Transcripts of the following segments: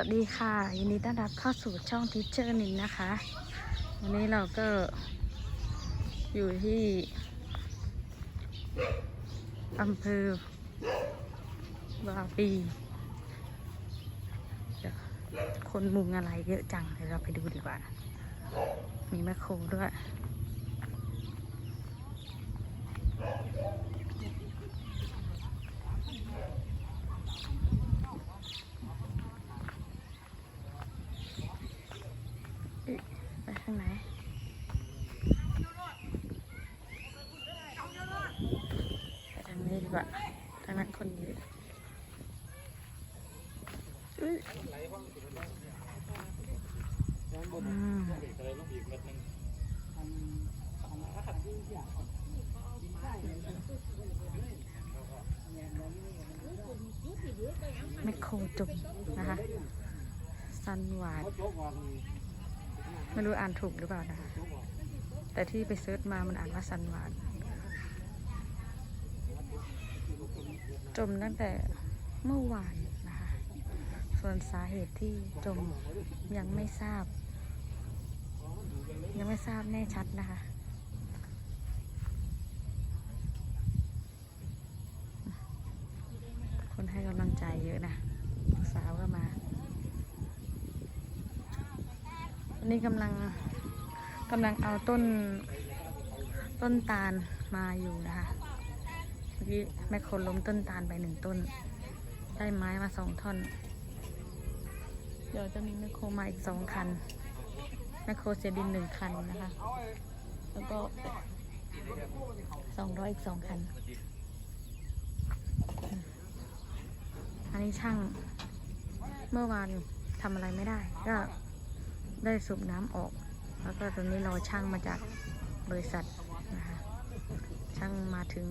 สวัสดีค่ะยินดีต้อนรับเข้าสู่ช่องทิเชอร์นินนะคะ วันนี้เราก็อยู่ที่อำเภอวาปีคนมุงอะไรเยอะจังเดี๋ยวเราไปดูดีกว่า มีแมคโครด้วย ไปข้างไหนไปทางนี้ดีกว่าทางนั้นคนเยอะอุ๊ยอืมแมคโครจุ่มนะคะซันหวานไม่รู้อ่านถูกหรือเปล่านะคะ แต่ที่ไปเซิร์ชมามันอ่านว่าซันหวาน จมตั้งแต่เมื่อวานนะคะ ส่วนสาเหตุที่จมยังไม่ทราบ ยังไม่ทราบแน่ชัดนะคะคนให้กำลังใจเยอะนะสาวก็มาวันนี้กำลังกำลังเอาต้นต้นตาลมาอยู่นะคะ กี้แม่คนล้มต้นตาลไปหนึ่งต้น ได้ไม้มาสองท่อน เดี๋ยวจะมีแมคโครมาอีกสองคัน แมคโครเสียดินหนึ่งคันนะคะ แล้วก็สองร้อยอีกสองคัน อันนี้ช่างเมื่อวานทำอะไรไม่ได้ ก็ได้สูบน้ำออก แล้วก็ตอนนี้รอช่างมาจากบริษัทนะคะช่างมาถึง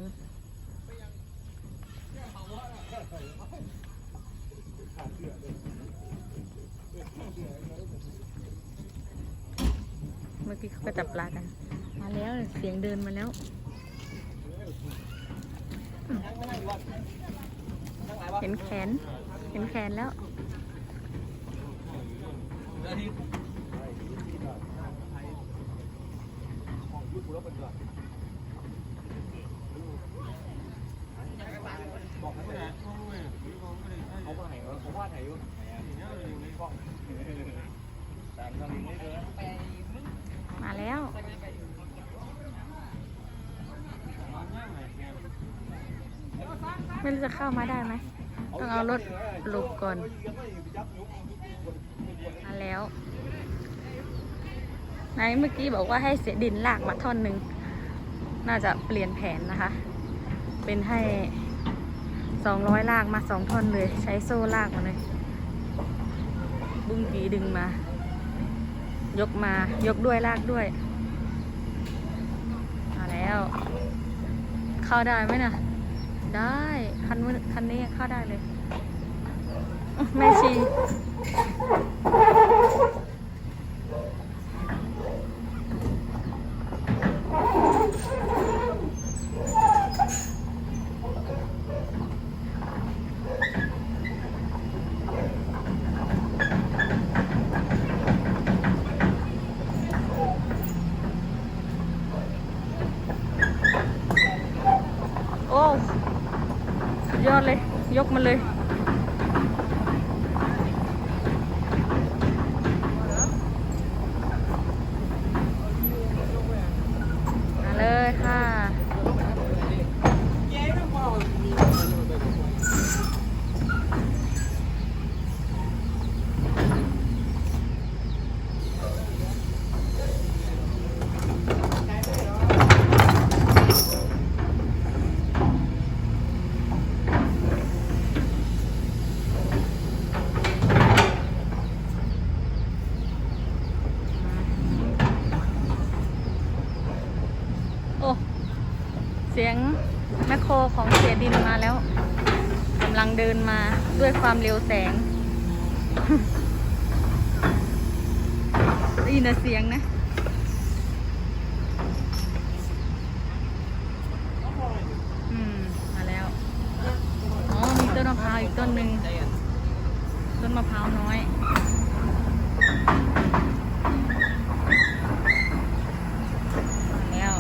เมื่อกี้เขาก็จับปลากัน มาแล้วเสียงเดินมาแล้วเห็นแขน เห็นแขนแล้ว เขาว่าไหนเขาว่า ไหนอยู่มางนี้เลยมาแล้วไม่รู้จะเข้ามาได้ไหมต้องเอารถหลบก่อน มาแล้วไหนเมื่อกี้บอกว่าให้เสียดินลากมาท่อนหนึ่ง น่าจะเปลี่ยนแผนนะคะ เป็นให้ สองร้อยลากมาสองท่อนเลย ใช้โซ่ลากมาเลย บุ้งกีดึงมา ยกมายกด้วยลากด้วย มาแล้ว เข้าได้ไหมน่ะได้คันคันนี้เข้าได้เลย แม่ชี โอ้สุดยอดเลย ยกมาเลย มา เลยค่ะ โอ้ เสียงแมคโครของเสียดินมาแล้วกำลังเดินมา ด้วยความเร็วแสงได้ยินเสียงนะมาแล้ว อ๋อ มีต้นมะพร้าวอีกต้นหนึ่งต้นมะพร้าวน้อย แล้ว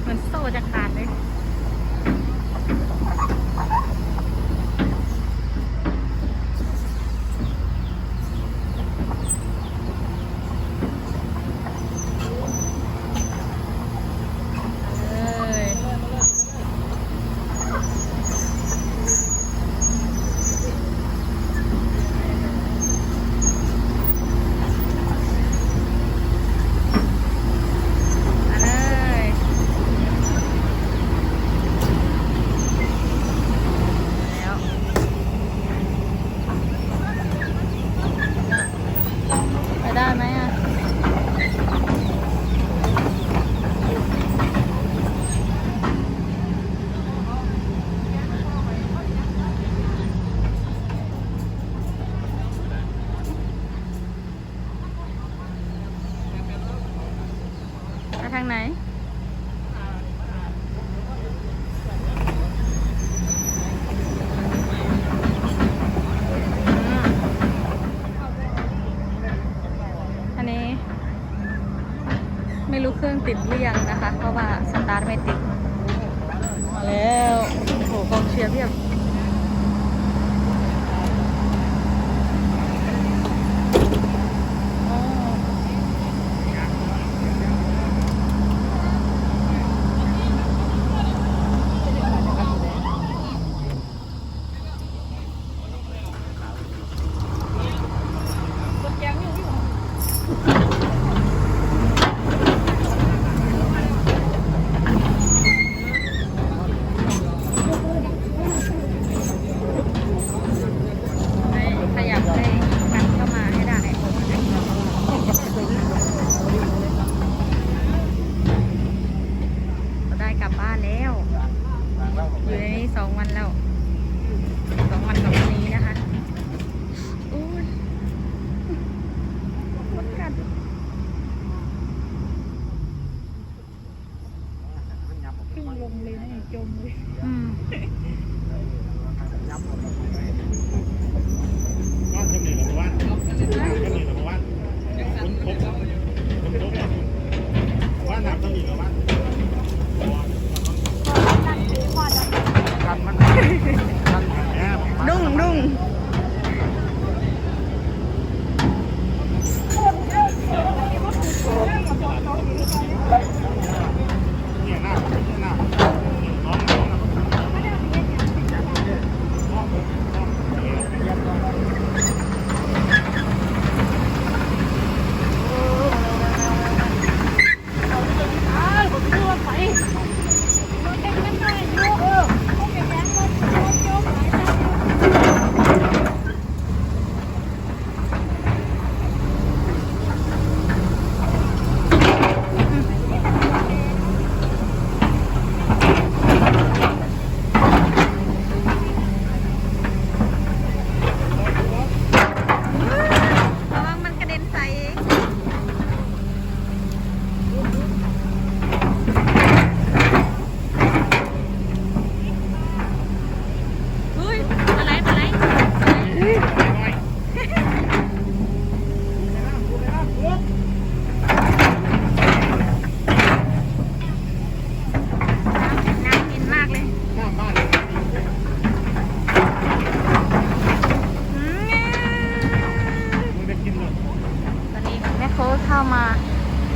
เหมือนโซ่จะขาดเลย เลยมาเลยแล้ว ไปได้ไหมอะ ไหน อันนี้ ไม่รู้เครื่องติดหรือยังนะคะ เพราะว่าสตาร์ทไม่ติด มาแล้ว โอ้โหกองเชียร์เพียบ 嗯。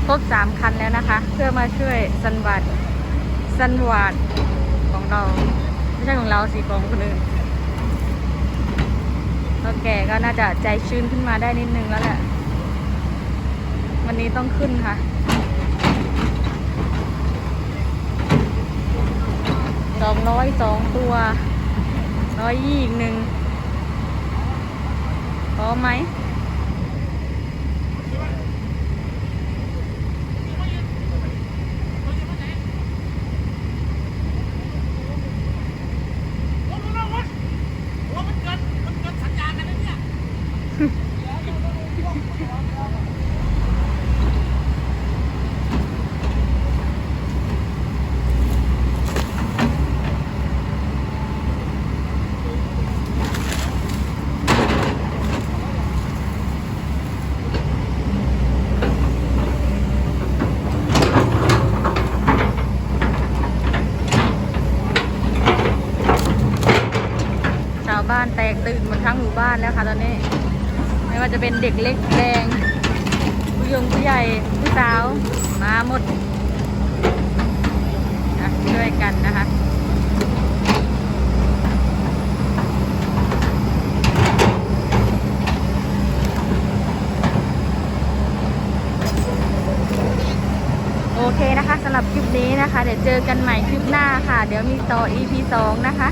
ครบสามคันแล้วนะคะ เพื่อมาช่วยสันวัดสันวาดของเรา ไม่ใช่ของเราสิของคนอื่นแล้วแกก็น่าจะใจชื้นขึ้นมาได้นิดนึงแล้วแหละ วันนี้ต้องขึ้นค่ะ สองร้อยสองตัวร้อยยี่อีกหนึ่งพร้อม บ้านแตกตื่นหมดทั้งหมู่บ้านแล้วค่ะตอนนี้ ไม่ว่าจะเป็นเด็กเล็กแดงผู้ยงผู้ใหญ่ผู้สาวมาหมดนะช่วยกันนะคะโอเคนะคะสำหรับคลิปนี้นะคะ เดี๋ยวเจอกันใหม่คลิปหน้าค่ะ เดี๋ยวมีต่อ EP 2 นะคะ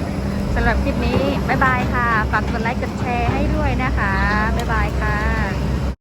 สำหรับคลิปนี้ บ๊ายบายค่ะ ฝากกดไลค์กดแชร์ให้ด้วยนะคะ บ๊ายบายค่ะ